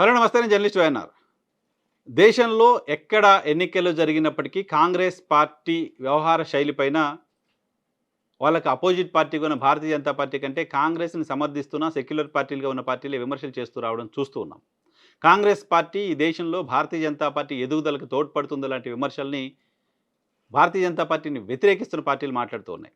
Hello నమస్తే నేను journalist YNR. దేశంలో ఎక్కడ ఎన్నికలు జరిగినప్పటికీ కాంగ్రెస్ పార్టీ వ్యవహార శైలిపైన వాళ్ళకి అపోజిట్ పార్టీగా ఉన్న భారతీయ జనతా పార్టీ కంటే కాంగ్రెస్ని సమర్థిస్తున్న సెక్యులర్ పార్టీలుగా ఉన్న పార్టీలు విమర్శలు చేస్తూ రావడం చూస్తూ ఉన్నాం. కాంగ్రెస్ పార్టీ ఈ దేశంలో భారతీయ జనతా పార్టీ ఎదుగుదలకు తోడ్పడుతుంది లాంటి విమర్శల్ని భారతీయ జనతా పార్టీని వ్యతిరేకిస్తున్న పార్టీలు మాట్లాడుతూ ఉన్నాయి.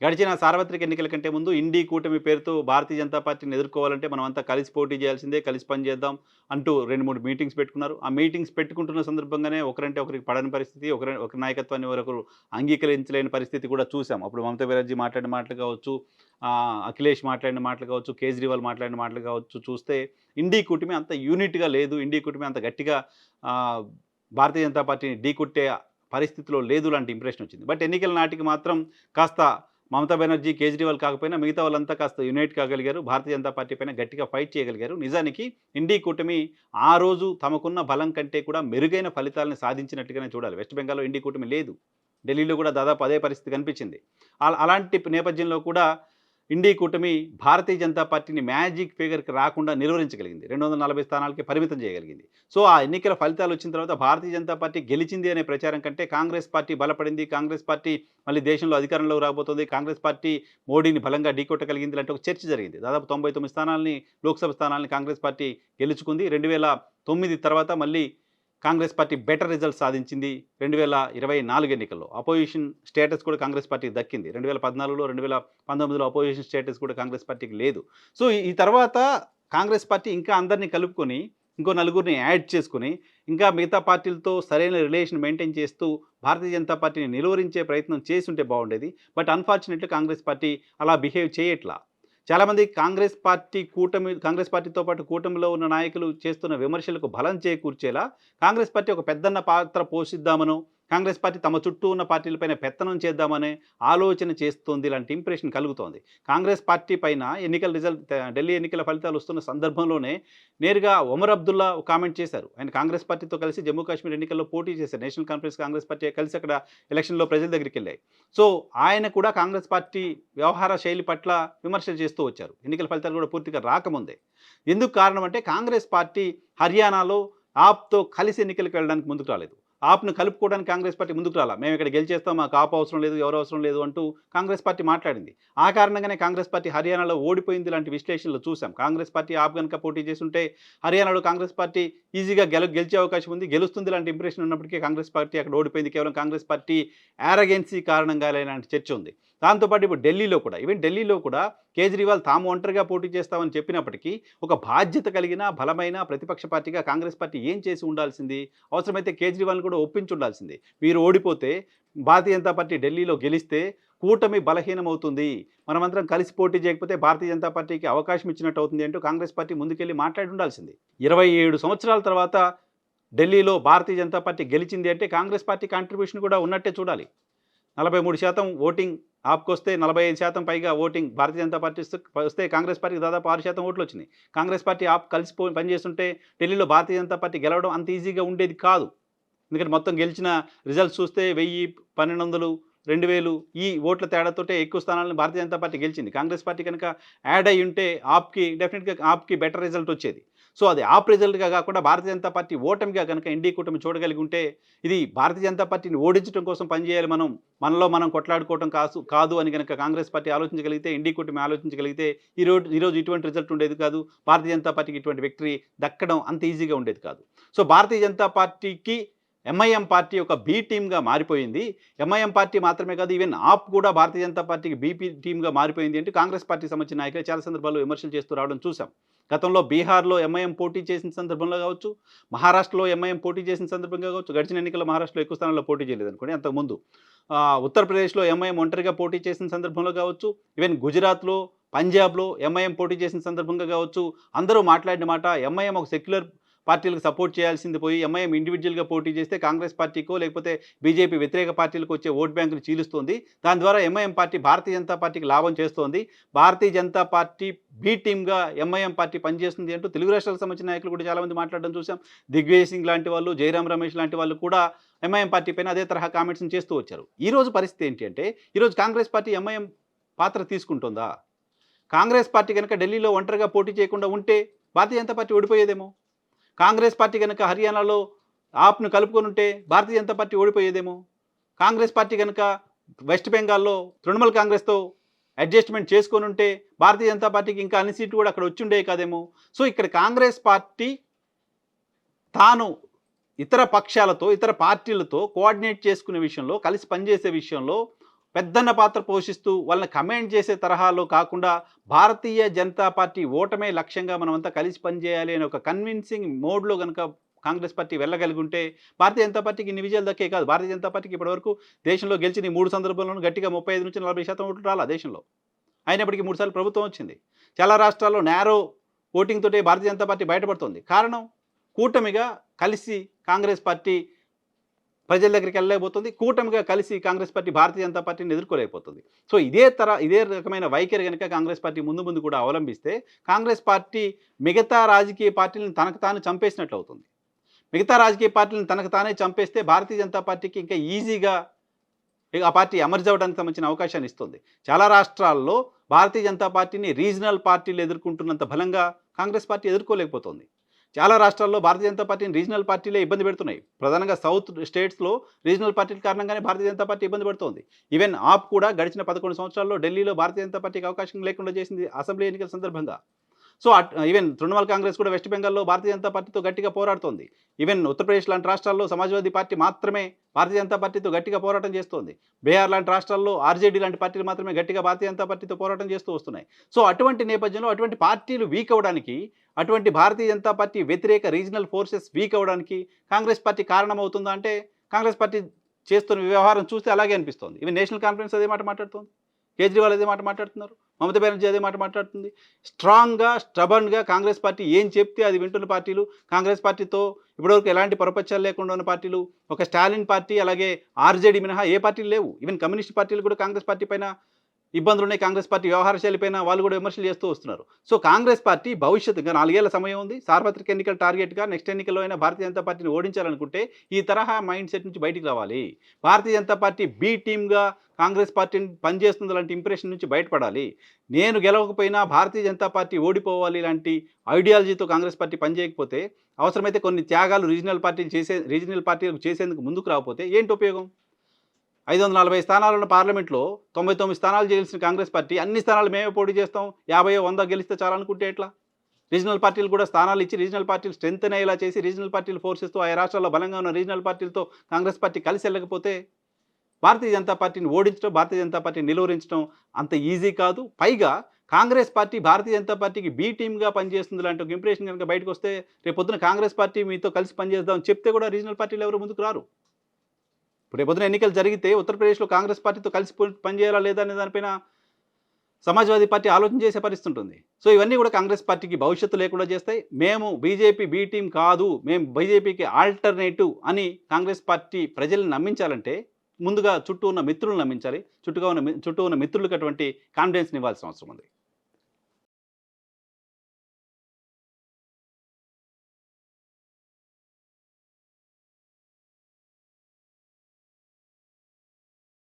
గడిచిన సార్వత్రిక ఎన్నికల కంటే ముందు ఇండి కూటమి పేరుతో భారతీయ జనతా పార్టీని ఎదుర్కోవాలంటే మనం అంతా కలిసి పోటీ చేయాల్సిందే కలిసి పనిచేద్దాం అంటూ రెండు మూడు మీటింగ్స్ పెట్టుకున్నారు. ఆ మీటింగ్స్ పెట్టుకుంటున్న సందర్భంగానే ఒకరంటే ఒకరికి పడని పరిస్థితి ఒకరి ఒక నాయకత్వాన్ని ఒకరు అంగీకరించలేని పరిస్థితి కూడా చూసాం. అప్పుడు మమతా బెనర్జీ మాట్లాడిన మాటలు కావచ్చు అఖిలేష్ మాట్లాడిన మాటలు కావచ్చు కేజ్రీవాల్ మాట్లాడిన మాటలు కావచ్చు చూస్తే ఇండి కూటమి అంత యూనిట్గా లేదు ఇండి కూటమి అంత గట్టిగా భారతీయ జనతా పార్టీని ఢీకొట్టే పరిస్థితిలో లేదు లాంటి ఇంప్రెషన్ వచ్చింది. బట్ ఎన్నికల నాటికి మాత్రం కాస్త మమతా బెనర్జీ కేజ్రీవాల్ కాకపోయినా మిగతా వాళ్ళంతా కాస్త యునైట్ కాగలిగారు. భారతీయ జనతా పార్టీ పైన గట్టిగా ఫైట్ చేయగలిగారు. నిజానికి ఇండీ కూటమి ఆ రోజు తమకున్న బలం కంటే కూడా మెరుగైన ఫలితాలను సాధించినట్టుగానే చూడాలి. వెస్ట్ బెంగాల్లో ఇండీ కూటమి లేదు. ఢిల్లీలో కూడా దాదాపు అదే పరిస్థితి కనిపించింది. అలాంటి నేపథ్యంలో కూడా ఇండీ కూటమి భారతీయ జనతా పార్టీని మ్యాజిక్ ఫిగర్కి రాకుండా నిర్వహించగలిగింది. రెండు వందల నలభై స్థానాలకి పరిమితం చేయగలిగింది. సో ఆ ఎన్నికల ఫలితాలు వచ్చిన తర్వాత భారతీయ జనతా పార్టీ గెలిచింది అనే ప్రచారం కంటే కాంగ్రెస్ పార్టీ బలపడింది. కాంగ్రెస్ పార్టీ మళ్ళీ దేశంలో అధికారంలోకి రాబోతుంది. కాంగ్రెస్ పార్టీ మోడీని బలంగా ఢీకొట్టగలిగింది లాంటి ఒక చర్చ జరిగింది. దాదాపు తొంభై తొమ్మిది స్థానాలని లోక్సభ స్థానాలని కాంగ్రెస్ పార్టీ గెలుచుకుంది. రెండు వేల తొమ్మిది తర్వాత మళ్ళీ కాంగ్రెస్ పార్టీ బెటర్ రిజల్ట్ సాధించింది రెండు వేల ఇరవై నాలుగు ఎన్నికల్లో. అపోజిషన్ స్టేటస్ కూడా కాంగ్రెస్ పార్టీకి దక్కింది. రెండు వేల పద్నాలుగులో రెండు వేల పంతొమ్మిదిలో అపోజిషన్ స్టేటస్ కూడా కాంగ్రెస్ పార్టీకి లేదు. సో ఈ- ఈ తర్వాత కాంగ్రెస్ పార్టీ ఇంకా అందరినీ కలుపుకొని ఇంకో నలుగురిని యాడ్ చేసుకుని ఇంకా మిగతా పార్టీలతో సరైన రిలేషన్ మెయింటైన్ చేస్తూ భారతీయ జనతా పార్టీని నిలువరించే ప్రయత్నం చేసి ఉంటే బాగుండేది. బట్ అన్ఫార్చునేట్లీ కాంగ్రెస్ పార్టీ అలా బిహేవ్ చేయట్లా. చాలామంది కాంగ్రెస్ పార్టీ కూటమి కాంగ్రెస్ పార్టీతో పాటు కూటమిలో ఉన్న నాయకులు చేస్తున్న విమర్శలకు బలం చేకూర్చేలా కాంగ్రెస్ పార్టీ ఒక పెద్దన్న పాత్ర పోషిద్దామనో కాంగ్రెస్ పార్టీ తమ చుట్టూ ఉన్న పార్టీలపైన పెత్తనం చేద్దామనే ఆలోచన చేస్తోంది ఇలాంటి ఇంప్రెషన్ కలుగుతోంది. కాంగ్రెస్ పార్టీ పైన ఎన్నికల రిజల్ట్ ఢిల్లీ ఎన్నికల ఫలితాలు వస్తున్న సందర్భంలోనే నేరుగా ఒమర్ అబ్దుల్లా ఒక కామెంట్ చేశారు. ఆయన కాంగ్రెస్ పార్టీతో కలిసి జమ్మూ కాశ్మీర్ ఎన్నికల్లో పోటీ చేశారు. నేషనల్ కాన్ఫరెన్స్ కాంగ్రెస్ పార్టీ కలిసి అక్కడ ఎలక్షన్లో ప్రజల దగ్గరికి వెళ్ళాయి. సో ఆయన కూడా కాంగ్రెస్ పార్టీ వ్యవహార శైలి పట్ల విమర్శలు చేస్తూ వచ్చారు. ఎన్నికల ఫలితాలు కూడా పూర్తిగా రాకముందే. ఎందుకు కారణం అంటే కాంగ్రెస్ పార్టీ హర్యానాలో ఆప్తో కలిసి ఎన్నికలకు వెళ్ళడానికి ముందుకు రాలేదు. ఆప్ను కలుపుకోవడానికి కాంగ్రెస్ పార్టీ ముందుకు రాలా? మేము ఇక్కడ గెలిచేస్తాం మాకు ఆప్ అవసరం లేదు ఎవరు అవసరం లేదు అంటూ కాంగ్రెస్ పార్టీ మాట్లాడింది. ఆ కారణంగానే కాంగ్రెస్ పార్టీ హర్యానాలో ఓడిపోయింది లాంటి విశ్లేషణలు చూసాం కాంగ్రెస్ పార్టీ ఆప్ కనుక పోటీ చేస్తుంటే హర్యానాలో కాంగ్రెస్ పార్టీ ఈజీగా గెల గెలిచే అవకాశం ఉంది గెలుస్తుంది లాంటి ఇంప్రెషన్ ఉన్నప్పటికీ కాంగ్రెస్ పార్టీ అక్కడ ఓడిపోయింది. కేవలం కాంగ్రెస్ పార్టీ యారగెన్సీ కారణంగా లేని చర్చ ఉంది. దాంతోపాటు ఇప్పుడు ఢిల్లీలో కూడా ఈవెన్ ఢిల్లీలో కూడా కేజ్రీవాల్ తాము ఒంటరిగా పోటీ చేస్తామని చెప్పినప్పటికీ ఒక బాధ్యత కలిగిన బలమైన ప్రతిపక్ష పార్టీగా కాంగ్రెస్ పార్టీ ఏం చేసి ఉండాల్సింది? అవసరమైతే కేజ్రీవాల్ని కూడా ఒప్పించి ఉండాల్సింది. మీరు ఓడిపోతే భారతీయ జనతా పార్టీ ఢిల్లీలో గెలిస్తే కూటమి బలహీనమవుతుంది. మనమందరం కలిసి పోటీ చేయకపోతే భారతీయ జనతా పార్టీకి అవకాశం ఇచ్చినట్టు అవుతుంది అంటూ కాంగ్రెస్ పార్టీ ముందుకెళ్ళి మాట్లాడి ఉండాల్సింది. ఇరవై ఏడు సంవత్సరాల తర్వాత ఢిల్లీలో భారతీయ జనతా పార్టీ గెలిచింది అంటే కాంగ్రెస్ పార్టీ కాంట్రిబ్యూషన్ కూడా ఉన్నట్టే చూడాలి. నలభై మూడు శాతం ఓటింగ్ ఆప్కొస్తే నలభై ఐదు శాతం పైగా ఓటింగ్ భారతీయ జనతా పార్టీ వస్తే- కాంగ్రెస్ పార్టీకి దాదాపు ఆరు శాతం ఓట్లు వచ్చినాయి. కాంగ్రెస్ పార్టీ ఆప్ కలిసి పనిచేస్తుంటే ఢిల్లీలో భారతీయ జనతా పార్టీ గెలవడం అంత ఈజీగా ఉండేది కాదు. ఎందుకంటే మొత్తం గెలిచిన రిజల్ట్స్ చూస్తే వెయ్యి పన్నెండు వందలు రెండు వేలు ఈ ఓట్ల తేడాతోటే ఎక్కువ స్థానాలను భారతీయ జనతా పార్టీ గెలిచింది. కాంగ్రెస్ పార్టీ కనుక యాడ్ అయి ఉంటే ఆప్కి డెఫినెట్గా ఆప్కి బెటర్ రిజల్ట్ వచ్చేది. సో అది ఆప్ రిజల్ట్గా కాకుండా భారతీయ జనతా పార్టీ ఓటమిగా కనుక ఎన్డీ కూటమి చూడగలిగి ఉంటే ఇది భారతీయ జనతా పార్టీని ఓడించడం కోసం పనిచేయాలి మనం మనలో మనం కొట్లాడుకోవడం కాదు కాదు అని కనుక కాంగ్రెస్ పార్టీ ఆలోచించగలిగితే ఎన్డీ కూటమి ఆలోచించగలిగితే ఈ రోజు ఈరోజు ఇటువంటి రిజల్ట్ ఉండేది కాదు. భారతీయ జనతా పార్టీకి ఇటువంటి విక్టరీ దక్కడం అంత ఈజీగా ఉండేది కాదు. సో భారతీయ జనతా పార్టీకి ఎంఐఎం పార్టీ ఒక బి టీమ్గా మారిపోయింది. ఎంఐఎం పార్టీ మాత్రమే కాదు ఈవెన్ ఆప్ కూడా భారతీయ జనతా పార్టీకి బీపీ టీమ్గా మారిపోయింది అంటే కాంగ్రెస్ పార్టీకి సంబంధించిన నాయకులు చాలా సందర్భాల్లో విమర్శలు చేస్తూ రావడం చూసాం. గతంలో బీహార్లో ఎంఐఎం పోటీ చేసిన సందర్భంలో కావచ్చు మహారాష్ట్రలో ఎంఐఎం పోటీ చేసిన సందర్భంగా కావచ్చు గడిచిన ఎన్నికల్లో మహారాష్ట్రలో ఎక్కువ స్థానంలో పోటీ చేయలేదు అనుకోండి అంతకుముందు. ఉత్తరప్రదేశ్లో ఎంఐఎం ఒంటరిగా పోటీ చేసిన సందర్భంలో కావచ్చు ఈవెన్ గుజరాత్లో పంజాబ్లో ఎంఐఎం పోటీ చేసిన సందర్భంగా కావచ్చు అందరూ మాట్లాడిన మాట ఎంఐఎం ఒక సెక్యులర్ పార్టీలకు సపోర్ట్ చేయాల్సింది పోయి ఎంఐఎం ఇండివిజువల్గా పోటీ చేస్తే కాంగ్రెస్ పార్టీకో లేకపోతే బీజేపీ వ్యతిరేక పార్టీలకు వచ్చే ఓట్ బ్యాంకును చీలుస్తోంది. దాని ద్వారా ఎంఐఎం పార్టీ భారతీయ జనతా పార్టీకి లాభం చేస్తోంది. భారతీయ జనతా పార్టీ బీ టీమ్గా ఎంఐఎం పార్టీ పనిచేస్తుంది అంటూ తెలుగు రాష్ట్రాలకు సంబంధించిన నాయకులు కూడా చాలామంది మాట్లాడడం చూసాం దిగ్విజయ్ సింగ్ లాంటి వాళ్ళు జయరాం రమేష్ లాంటి వాళ్ళు కూడా ఎంఐఎం పార్టీ పైన అదే తరహా కామెంట్స్ని చేస్తూ వచ్చారు. ఈరోజు పరిస్థితి ఏంటి అంటే ఈరోజు కాంగ్రెస్ పార్టీ ఎంఐఎం పాత్ర తీసుకుంటుందా? కాంగ్రెస్ పార్టీ కనుక ఢిల్లీలో ఒంటరిగా పోటీ చేయకుండా ఉంటే భారతీయ జనతా పార్టీ ఓడిపోయేదేమో? కాంగ్రెస్ పార్టీ కనుక హర్యానాలో ఆప్ను కలుపుకొని ఉంటే భారతీయ జనతా పార్టీ ఓడిపోయేదేమో? కాంగ్రెస్ పార్టీ కనుక వెస్ట్ బెంగాల్లో తృణమూల్ కాంగ్రెస్తో అడ్జస్ట్మెంట్ చేసుకొని ఉంటే భారతీయ జనతా పార్టీకి ఇంకా అన్ని సీట్లు కూడా అక్కడ వచ్చుండే కాదేమో? సో ఇక్కడ కాంగ్రెస్ పార్టీ తాను ఇతర పక్షాలతో ఇతర పార్టీలతో కోఆర్డినేట్ చేసుకునే విషయంలో కలిసి పనిచేసే విషయంలో పెద్దన్న పాత్ర పోషిస్తూ వాళ్ళని కమెంట్ చేసే తరహాలో కాకుండా భారతీయ జనతా పార్టీ ఓటమే లక్ష్యంగా మనమంతా కలిసి పనిచేయాలి అనే ఒక కన్విన్సింగ్ మోడ్లో కనుక కాంగ్రెస్ పార్టీ వెళ్ళగలిగి ఉంటే భారతీయ జనతా పార్టీకి ఇన్ని విజయాలు దక్కే కాదు. భారతీయ జనతా పార్టీకి ఇప్పటివరకు దేశంలో గెలిచిన మూడు సందర్భాల్లోనూ గట్టిగా ముప్పై ఐదు నుంచి నలభై శాతం ఓట్లు రాలా దేశంలో. అయినప్పటికీ మూడుసార్లు ప్రభుత్వం వచ్చింది. చాలా రాష్ట్రాల్లో నేరో ఓటింగ్ తోటే భారతీయ జనతా పార్టీ బయటపడుతుంది. కారణం కూటమిగా కలిసి కాంగ్రెస్ పార్టీ ప్రజల దగ్గరికి వెళ్ళలేకపోతుంది. కూటమిగా కలిసి కాంగ్రెస్ పార్టీ భారతీయ జనతా పార్టీని ఎదుర్కోలేకపోతుంది. సో ఇదే తర ఇదే రకమైన వైఖరి కనుక కాంగ్రెస్ పార్టీ ముందు ముందు కూడా అవలంబిస్తే కాంగ్రెస్ పార్టీ మిగతా రాజకీయ పార్టీలను తనకు తాను చంపేసినట్లు అవుతుంది. మిగతా రాజకీయ పార్టీలను తనకు తానే చంపేస్తే భారతీయ జనతా పార్టీకి ఇంకా ఈజీగా ఆ పార్టీ అమర్జ్ అవ్వడానికి సంబంధించిన అవకాశాన్ని ఇస్తుంది. చాలా రాష్ట్రాల్లో భారతీయ జనతా పార్టీని రీజనల్ పార్టీలు ఎదుర్కొంటున్నంత బలంగా కాంగ్రెస్ పార్టీ ఎదుర్కోలేకపోతుంది. చాలా రాష్ట్రాల్లో భారతీయ జనతా పార్టీని రీజనల్ పార్టీలే ఇబ్బంది పెడుతున్నాయి. ప్రధానంగా సౌత్ స్టేట్స్లో రీజనల్ పార్టీల కారణంగానే భారతీయ జనతా పార్టీ ఇబ్బంది పడుతోంది. ఈవెన్ ఆప్ కూడా గడిచిన పదకొండు సంవత్సరాల్లో ఢిల్లీలో భారతీయ జనతా పార్టీకి అవకాశం లేకుండా చేసింది అసెంబ్లీ ఎన్నికల సందర్భంగా. So at- even Trinamool Congress కూడా వెస్ట్ బెంగాల్లో భారతీయ జనతా పార్టీతో గట్టిగా పోరాడుతోంది. ఈవెన్ ఉత్తరప్రదేశ్ లాంటి రాష్ట్రాల్లో సమాజ్వాదీ పార్టీ మాత్రమే భారతీయ జనతా పార్టీతో గట్టిగా పోరాటం చేస్తోంది. బీహార్ లాంటి రాష్ట్రాల్లో ఆర్జేడీ లాంటి పార్టీలు మాత్రమే గట్టిగా భారతీయ జనతా పార్టీతో పోరాటం చేస్తూ వస్తున్నాయి. సో అటువంటి నేపథ్యంలో అటువంటి పార్టీలు వీక్ అవ్వడానికి అటువంటి భారతీయ జనతా పార్టీ వ్యతిరేక రీజనల్ ఫోర్సెస్ వీక్ అవ్వడానికి కాంగ్రెస్ పార్టీ కారణమవుతుందా అంటే కాంగ్రెస్ పార్టీ చేస్తున్న వ్యవహారం చూస్తే అలాగే అనిపిస్తోంది. ఇవి నేషనల్ కాన్ఫరెన్స్ అదే మాట మాట్లాడుతోంది. కేజ్రీవాల్ అదే మాట మాట్లాడుతున్నారు? మమతా బెనర్జీ అదే మాట మాట్లాడుతుంది. స్ట్రాంగ్గా స్టబన్గా కాంగ్రెస్ పార్టీ ఏం చెప్తే అది వింటున్న పార్టీలు కాంగ్రెస్ పార్టీతో ఇప్పటివరకు ఎలాంటి పరపత్యాలు లేకుండా ఉన్న పార్టీలు ఒక స్టాలిన్ పార్టీ అలాగే ఆర్జేడీ మినహా ఏ పార్టీలు లేవు. ఈవెన్ కమ్యూనిస్ట్ పార్టీలు కూడా కాంగ్రెస్ పార్టీ పైన ఇబ్బందులు ఉన్నాయి కాంగ్రెస్ పార్టీ వ్యవహార శైలిపైన వాళ్ళు కూడా విమర్శలు చేస్తూ వస్తున్నారు. సో కాంగ్రెస్ పార్టీ భవిష్యత్తు ఇంకా నాలుగేళ్ళ సమయం ఉంది. సార్వత్రిక ఎన్నికల టార్గెట్గా నెక్స్ట్ ఎన్నికల్లో అయినా భారతీయ జనతా పార్టీని ఓడించాలనుకుంటే ఈ తరహా మైండ్ సెట్ నుంచి బయటికి రావాలి. భారతీయ జనతా పార్టీ బి టీమ్గా కాంగ్రెస్ పార్టీని పనిచేస్తుంది లాంటి ఇంప్రెషన్ నుంచి బయటపడాలి. నేను గెలవకపోయినా భారతీయ జనతా పార్టీ ఓడిపోవాలి లాంటి ఐడియాలజీతో కాంగ్రెస్ పార్టీ పనిచేయకపోతే అవసరమైతే కొన్ని త్యాగాలు రీజనల్ పార్టీలు చేసే రీజనల్ పార్టీలకు చేసేందుకు ముందుకు రాకపోతే ఏంటి ఉపయోగం? ఐదు వందల నలభై స్థానాలు ఉన్న పార్లమెంట్లో తొంభై తొమ్మిది స్థానాలు చేయాల్సిన కాంగ్రెస్ పార్టీ అన్ని స్థానాలు మేమే పోటీ చేస్తాం. యాభై వంద గెలిస్తే చాలనుకుంటే ఎట్లా? రీజనల్ పార్టీలు కూడా స్థానాలు ఇచ్చి రీజనల్ పార్టీలు స్ట్రెంత్ అయ్యేలా చేసి రీజనల్ పార్టీలు ఫోర్సెస్తో ఆయా రాష్ట్రాల్లో బలంగా ఉన్న రీజనల్ పార్టీలతో కాంగ్రెస్ పార్టీ కలిసి వెళ్ళకపోతే భారతీయ జనతా పార్టీని ఓడించడం భారతీయ జనతా పార్టీని నిలువరించడం అంత ఈజీ కాదు. పైగా కాంగ్రెస్ పార్టీ భారతీయ జనతా పార్టీకి బీ టీమ్గా పనిచేస్తుంది లాంటి ఒక ఇంప్రెషన్ కనుక బయటకు వస్తే రేపు పొద్దున కాంగ్రెస్ పార్టీ మీతో కలిసి పనిచేద్దాం చెప్తే కూడా రీజనల్ పార్టీలు ఎవరు ముందుకు రారు. ఇప్పుడు రేపొద్దున ఎన్నికలు జరిగితే ఉత్తరప్రదేశ్లో కాంగ్రెస్ పార్టీతో కలిసి పనిచేయాలా లేదా అనే దానిపైన సమాజ్వాదీ పార్టీ ఆలోచన చేసే పరిస్థితి ఉంటుంది. సో ఇవన్నీ కూడా కాంగ్రెస్ పార్టీకి భవిష్యత్తు లేకుండా చేస్తాయి. మేము బీజేపీ బీ టీం కాదు మేము బీజేపీకి ఆల్టర్నేటివ్ అని కాంగ్రెస్ పార్టీ ప్రజల్ని నమ్మించాలంటే ముందుగా చుట్టూ ఉన్న మిత్రులను నమ్మించాలి. చుట్టూగా ఉన్న మి- చుట్టూ ఉన్న మిత్రులకు అటువంటి కాన్ఫిడెన్స్ని ఇవ్వాల్సిన అవసరం ఉంది.